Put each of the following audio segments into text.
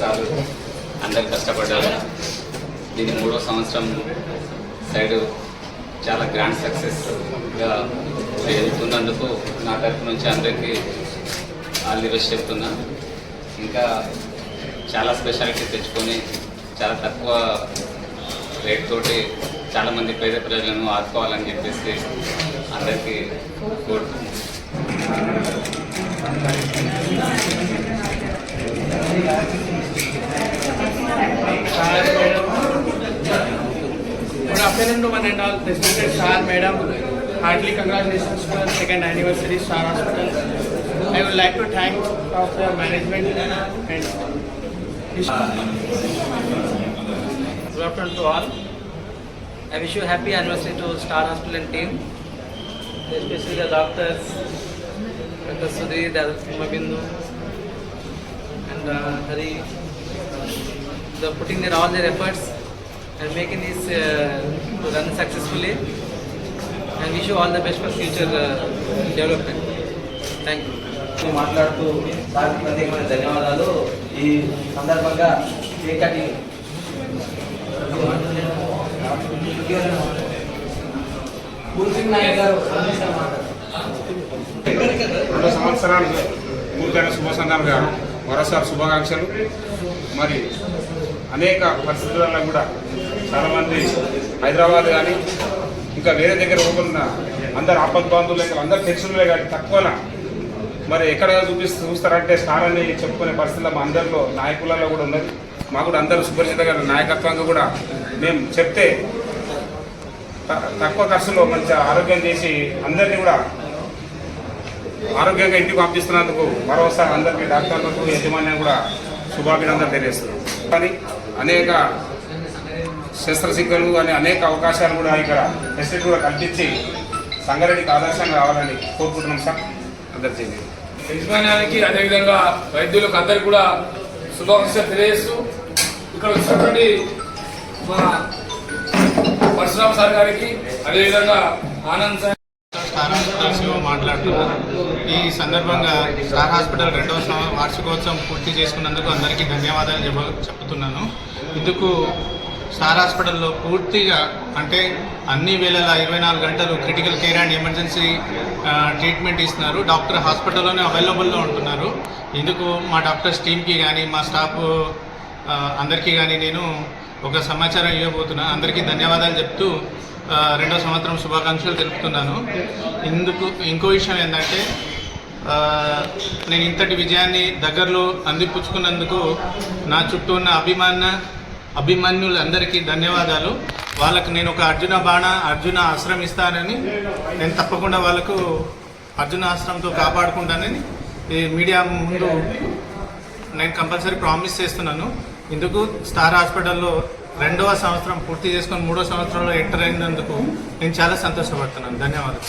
సంవత్సరాలు అందరు కష్టపడ్డారు. దీని మూడో సంవత్సరం సైడ్ చాలా గ్రాండ్ సక్సెస్గా వెళ్తున్నందుకు నా తరఫు నుంచి అందరికీ ఆల్ ది బెస్ట్ చెప్తున్నా. ఇంకా చాలా స్పెషాలిటీ తెచ్చుకొని చాలా తక్కువ రేట్ తోటి చాలామంది పేద ప్రజలను ఆదుకోవాలని చెప్పేసి అందరికీ కోరుతున్నాను Good afternoon to one and all, respected Sir, Madam. Heartily congratulations for the second anniversary Star Hospital. I would like to thank of the management and Good afternoon to all. I wish you happy anniversary to Star Hospital and team, especially the doctors, Dr. Sudhir, Dr. Mabindu, and uh, Hari. They're putting their all their efforts and making this uh, to run successfully. And wish you all the best for future uh, development. Thank you. మాట్లాడుతూ సార్కి ప్రత్యేకమైన ధన్యవాదాలు ఈ సందర్భంగా cake cutting పూర్తింగ్ Naik గారు అందిస్తారు మాట. రెండు సంవత్సరాలు పూర్తయిన శుభ సందర్భంగా మరోసారి శుభాకాంక్షలు. మరి అనేక పరిస్థితులలో కూడా చాలామంది హైదరాబాద్ కానీ ఇంకా వేరే దగ్గర పోకుండా అందరు ఆపద్ బాంధువులు లేక అందరు టెన్షన్లే కానీ తక్కువన మరి ఎక్కడ చూపిస్తూ చూస్తారంటే స్టార్ అని చెప్పుకునే పరిస్థితుల్లో మా అందరిలో నాయకులలో కూడా ఉన్నది మా కూడా అందరూ సుపరిచిత గారి నాయకత్వంగా కూడా మేము చెప్తే త- తక్కువ ఖర్చులో మంచి ఆరోగ్యం చేసి అందరినీ కూడా ఆరోగ్యంగా ఇంటికి పంపిస్తున్నందుకు మరోసారి అందరికీ డాక్టర్లకు యజమాన్యం కూడా శుభాభినందనలు తెలియజేస్తున్నాం. కానీ అనేక శస్త్రచికిత్సలు అనే అనేక అవకాశాలు కూడా ఇక్కడ ఫెసిలిటీ కూడా కల్పించి సంగారెడ్డికి ఆదర్శంగా రావాలని కోరుకుంటున్నాం సార్. అందరి చేయండి యజమాన్యానికి అదేవిధంగా వైద్యులకు అందరికి కూడా శుభాకాంక్షలు తెలియజేస్తూ ఇక్కడ వచ్చినటువంటి మా పరశురామ సార్ గారికి అదేవిధంగా ఆనంద్ సార్ స్టార్ హాస్పిటల్ మాట్లాడుతున్నాను ఈ సందర్భంగా స్టార్ హాస్పిటల్ రెండవ వార్షికోత్సవం పూర్తి చేసుకున్నందుకు అందరికీ ధన్యవాదాలు చెప్ప చెప్తున్నాను. ఇందుకు స్టార్ హాస్పిటల్లో పూర్తిగా అంటే అన్ని వేళల ఇరవై నాలుగు గంటలు critical care and emergency treatment ఇస్తున్నారు. డాక్టర్ హాస్పిటల్లోనే అవైలబుల్లో ఉంటున్నారు. ఇందుకు మా డాక్టర్స్ టీమ్కి కానీ మా స్టాఫ్ అందరికీ కానీ నేను ఒక సమాచారం ఇవ్వబోతున్నా. అందరికీ ధన్యవాదాలు చెప్తూ రెండో సంవత్సరం శుభాకాంక్షలు తెలుపుతున్నాను. ఇందుకు ఇంకో విషయం ఏంటంటే నేను ఇంతటి విజయాన్ని దగ్గరలో అందిపుచ్చుకున్నందుకు నా చుట్టూ ఉన్న అభిమాన అభిమన్యులందరికీ ధన్యవాదాలు. వాళ్ళకు నేను ఒక అర్జున బాణ అర్జున ఆశ్రమం ఇస్తానని నేను తప్పకుండా వాళ్ళకు అర్జున ఆశ్రమంతో కాపాడుకుంటానని ఈ మీడియా ముందు నేను కంపల్సరీ ప్రామిస్ చేస్తున్నాను. ఇందుకు స్టార్ హాస్పిటల్లో రెండవ సంవత్సరం పూర్తి చేసుకొని మూడో సంవత్సరంలో ఎంటర్ అయినందుకు నేను చాలా సంతోషపడుతున్నాను ధన్యవాదాలు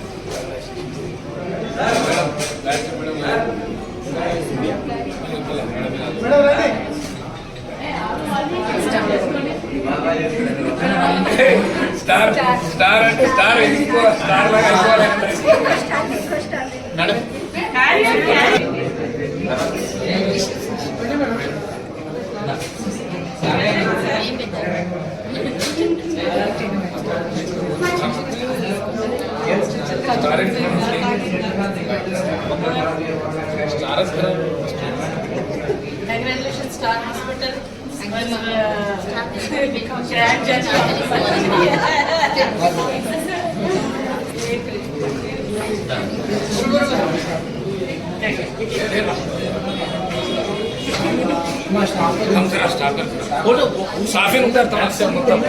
స్టార్ స్టార్ అంటే స్టార్ ఎక్కువ స్టార్ లాగా అయిపోవాలి star Congratulations, Star Hospital. Uh, become grand judge ನಮಸ್ಕಾರ ಸ್ಟಾರ್ಟ್ ಫೋಟೋ ಸಾಫಿಂಗ್ ಉಂಟು ಅರ್ಥ ಮಾಡ್ತಾರೆ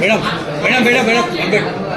madam madam madam madam Ambedkar